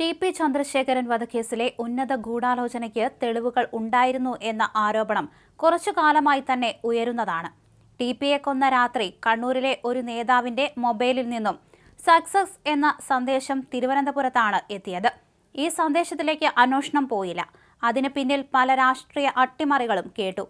T P Chandrasekharan വധക്കേസിലെ ഉന്നത ഗൂഢാലോചനയ്ക്ക് തെളിവുകൾ ഉണ്ടായിരുന്നു എന്ന ആരോപണം കുറച്ചു കാലമായി തന്നെ ഉയരുന്നതാണ്. ടി പിയെ കൊന്ന രാത്രി കണ്ണൂരിലെ ഒരു നേതാവിന്റെ മൊബൈലിൽ നിന്നും സക്സസ് എന്ന സന്ദേശം തിരുവനന്തപുരത്താണ് എത്തിയത്. ഈ സന്ദേശത്തിലേക്ക് അന്വേഷണം പോയില്ല. അതിന് പിന്നിൽ പല രാഷ്ട്രീയ അട്ടിമറികളും കേട്ടു.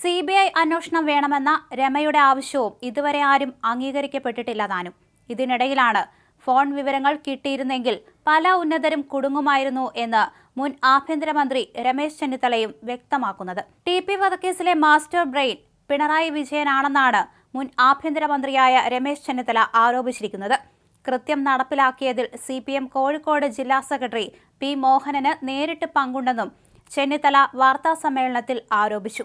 സി ബി ഐ അന്വേഷണം വേണമെന്ന രമയുടെ ആവശ്യവും ഇതുവരെ ആരും അംഗീകരിക്കപ്പെട്ടിട്ടില്ല താനും. ഇതിനിടയിലാണ് ഫോൺ വിവരങ്ങൾ കിട്ടിയിരുന്നെങ്കിൽ പല ഉന്നതരും കുടുങ്ങുമായിരുന്നു എന്ന് മുൻ ആഭ്യന്തരമന്ത്രി രമേശ് ചെന്നിത്തലയും വ്യക്തമാക്കുന്നത്. ടി പി വധക്കേസിലെ മാസ്റ്റർ ബ്രെയിൻ പിണറായി വിജയനാണെന്നാണ് മുൻ ആഭ്യന്തരമന്ത്രിയായ രമേശ് ചെന്നിത്തല ആരോപിച്ചിരിക്കുന്നത്. കൃത്യം നടപ്പിലാക്കിയതിൽ സി പി എം കോഴിക്കോട് ജില്ലാ സെക്രട്ടറി പി മോഹനന് നേരിട്ട് പങ്കുണ്ടെന്നും ചെന്നിത്തല വാർത്താസമ്മേളനത്തിൽ ആരോപിച്ചു.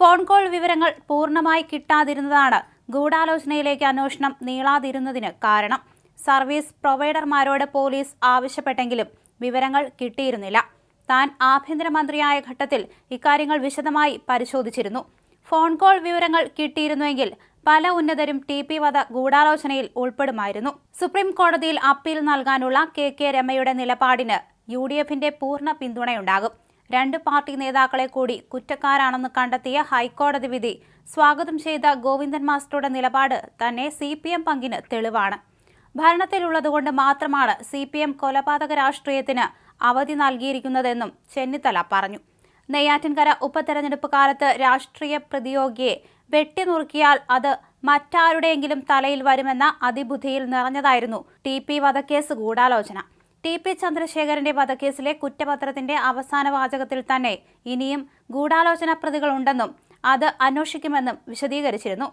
ഫോൺ കോൾ വിവരങ്ങൾ പൂർണമായി കിട്ടാതിരുന്നതാണ് ഗൂഢാലോചനയിലേക്ക് അന്വേഷണം നീളാതിരുന്നതിന് കാരണം. സർവീസ് പ്രൊവൈഡർമാരോട് പോലീസ് ആവശ്യപ്പെട്ടെങ്കിലും വിവരങ്ങൾ കിട്ടിയിരുന്നില്ല. താൻ ആഭ്യന്തരമന്ത്രിയായ ഘട്ടത്തിൽ ഇക്കാര്യങ്ങൾ വിശദമായി പരിശോധിച്ചിരുന്നു. ഫോൺ കോൾ വിവരങ്ങൾ കിട്ടിയിരുന്നുവെങ്കിൽ പല ഉന്നതരും ടി പി വധ ഗൂഢാലോചനയിൽ ഉൾപ്പെടുമായിരുന്നു. സുപ്രീം കോടതിയിൽ അപ്പീൽ നൽകാനുള്ള കെ കെ രമയുടെ നിലപാടിന് യു ഡി എഫിന്റെ പൂർണ പിന്തുണയുണ്ടാകും. രണ്ട് പാർട്ടി നേതാക്കളെ കൂടി കുറ്റക്കാരാണെന്ന് കണ്ടെത്തിയ ഹൈക്കോടതി വിധി സ്വാഗതം ചെയ്ത ഗോവിന്ദൻ മാസ്റ്ററുടെ നിലപാട് തന്നെ സി പി എം പങ്കിന് തെളിവാണ്. ഭരണത്തിലുള്ളതുകൊണ്ട് മാത്രമാണ് സി പി എം കൊലപാതക രാഷ്ട്രീയത്തിന് അവധി നൽകിയിരിക്കുന്നതെന്നും ചെന്നിത്തല പറഞ്ഞു. നെയ്യാറ്റിൻകര ഉപതെരഞ്ഞെടുപ്പ് കാലത്ത് രാഷ്ട്രീയ പ്രതിയോഗിയെ വെട്ടിനുറുക്കിയാൽ അത് മറ്റാരുടെയെങ്കിലും തലയിൽ വരുമെന്ന അതിബുദ്ധിയിൽ നിറഞ്ഞതായിരുന്നു ടി പി വധക്കേസ് ഗൂഢാലോചന. ടി പി ചന്ദ്രശേഖരന്റെ വധക്കേസിലെ കുറ്റപത്രത്തിന്റെ അവസാന വാചകത്തിൽ തന്നെ ഇനിയും ഗൂഢാലോചന പ്രതികളുണ്ടെന്നും അത് അന്വേഷിക്കുമെന്നും വിശദീകരിച്ചിരുന്നു.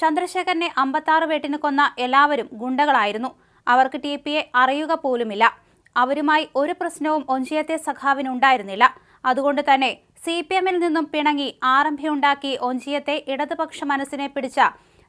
ചന്ദ്രശേഖരനെ അമ്പത്താറ് വെട്ടിന് കൊന്ന എല്ലാവരും ഗുണ്ടകളായിരുന്നു. അവർക്ക് ടി പിയെ അറിയുക പോലുമില്ല. അവരുമായി ഒരു പ്രശ്നവും ഒഞ്ചിയത്തെ സഖാവിനുണ്ടായിരുന്നില്ല. അതുകൊണ്ട് തന്നെ സി പി എമ്മിൽ നിന്നും പിണങ്ങി ആരംഭയുണ്ടാക്കി ഒഞ്ചിയത്തെ ഇടതുപക്ഷ മനസ്സിനെ പിടിച്ച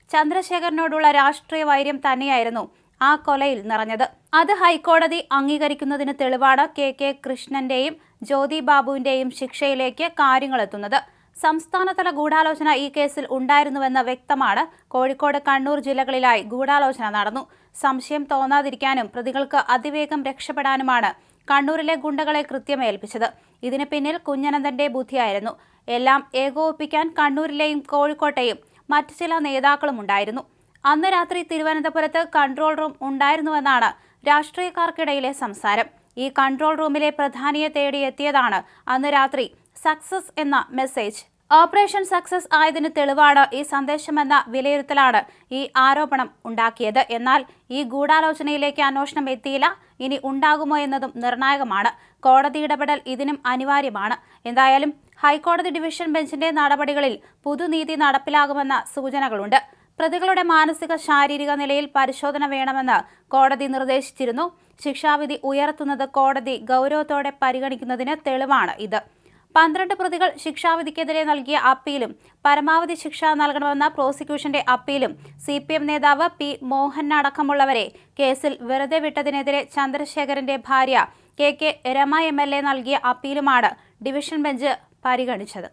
ചന്ദ്രശേഖരനോടുള്ള രാഷ്ട്രീയ വൈര്യം തന്നെയായിരുന്നു ആ കൊലയിൽ നിറഞ്ഞത്. അത് ഹൈക്കോടതി അംഗീകരിക്കുന്നതിന് തെളിവാണ് കെ കെ കൃഷ്ണന്റെയും ജ്യോതി ബാബുവിന്റെയും ശിക്ഷയിലേക്ക് കാര്യങ്ങളെത്തുന്നത്. സംസ്ഥാനതല ഗൂഢാലോചന ഈ കേസിൽ ഉണ്ടായിരുന്നുവെന്ന് വ്യക്തമാണ് കോഴിക്കോട് കണ്ണൂർ ജില്ലകളിലായി ഗൂഢാലോചന നടന്നു. സംശയം തോന്നാതിരിക്കാനും പ്രതികൾക്ക് അതിവേഗം രക്ഷപ്പെടാനുമാണ് കണ്ണൂരിലെ ഗുണ്ടകളെ കൃത്യമേൽപ്പിച്ചത്. ഇതിന് പിന്നിൽ കുഞ്ഞനന്ദന്റെ ബുദ്ധിയായിരുന്നു. എല്ലാം ഏകോപിപ്പിക്കാൻ കണ്ണൂരിലെയും കോഴിക്കോട്ടെയും മറ്റു ചില നേതാക്കളും ഉണ്ടായിരുന്നു. അന്ന് രാത്രി തിരുവനന്തപുരത്ത് കൺട്രോൾ റൂം ഉണ്ടായിരുന്നുവെന്നാണ് രാഷ്ട്രീയക്കാർക്കിടയിലെ സംസാരം. ഈ കൺട്രോൾ റൂമിലെ പ്രധാനിയെ തേടിയെത്തിയതാണ് അന്ന് രാത്രി സക്സസ് എന്ന മെസ്സേജ്. ഓപ്പറേഷൻ സക്സസ് ആയതിന് തെളിവാണ് ഈ സന്ദേശമെന്ന വിലയിരുത്തലാണ് ഈ ആരോപണം ഉണ്ടാക്കിയത്. എന്നാൽ ഈ ഗൂഢാലോചനയിലേക്ക് അന്വേഷണം എത്തിയില്ല. ഇനി ഉണ്ടാകുമോ എന്നതും നിർണായകമാണ്. കോടതി ഇടപെടൽ ഇതിനും അനിവാര്യമാണ്. എന്തായാലും ഹൈക്കോടതി ഡിവിഷൻ ബെഞ്ചിന്റെ നടപടികളിൽ പുതുനീതി നടപ്പിലാകുമെന്ന സൂചനകളുണ്ട്. പ്രതികളുടെ മാനസിക ശാരീരിക നിലയിൽ പരിശോധന വേണമെന്ന് കോടതി നിർദ്ദേശിച്ചിരുന്നു. ശിക്ഷാവിധി ഉയർത്തുന്നത് കോടതി ഗൗരവത്തോടെ പരിഗണിക്കുന്നതിന് തെളിവാണ് ഇത്. പന്ത്രണ്ട് പ്രതികൾ ശിക്ഷാവിധിക്കെതിരെ നൽകിയ അപ്പീലും പരമാവധി ശിക്ഷ നൽകണമെന്ന പ്രോസിക്യൂഷന്റെ അപ്പീലും സി പി എം നേതാവ് പി മോഹൻ അടക്കമുള്ളവരെ കേസിൽ വെറുതെ വിട്ടതിനെതിരെ ചന്ദ്രശേഖരന്റെ ഭാര്യ K K Rema M L A നൽകിയ അപ്പീലുമാണ് ഡിവിഷൻ ബെഞ്ച് പരിഗണിച്ചത്.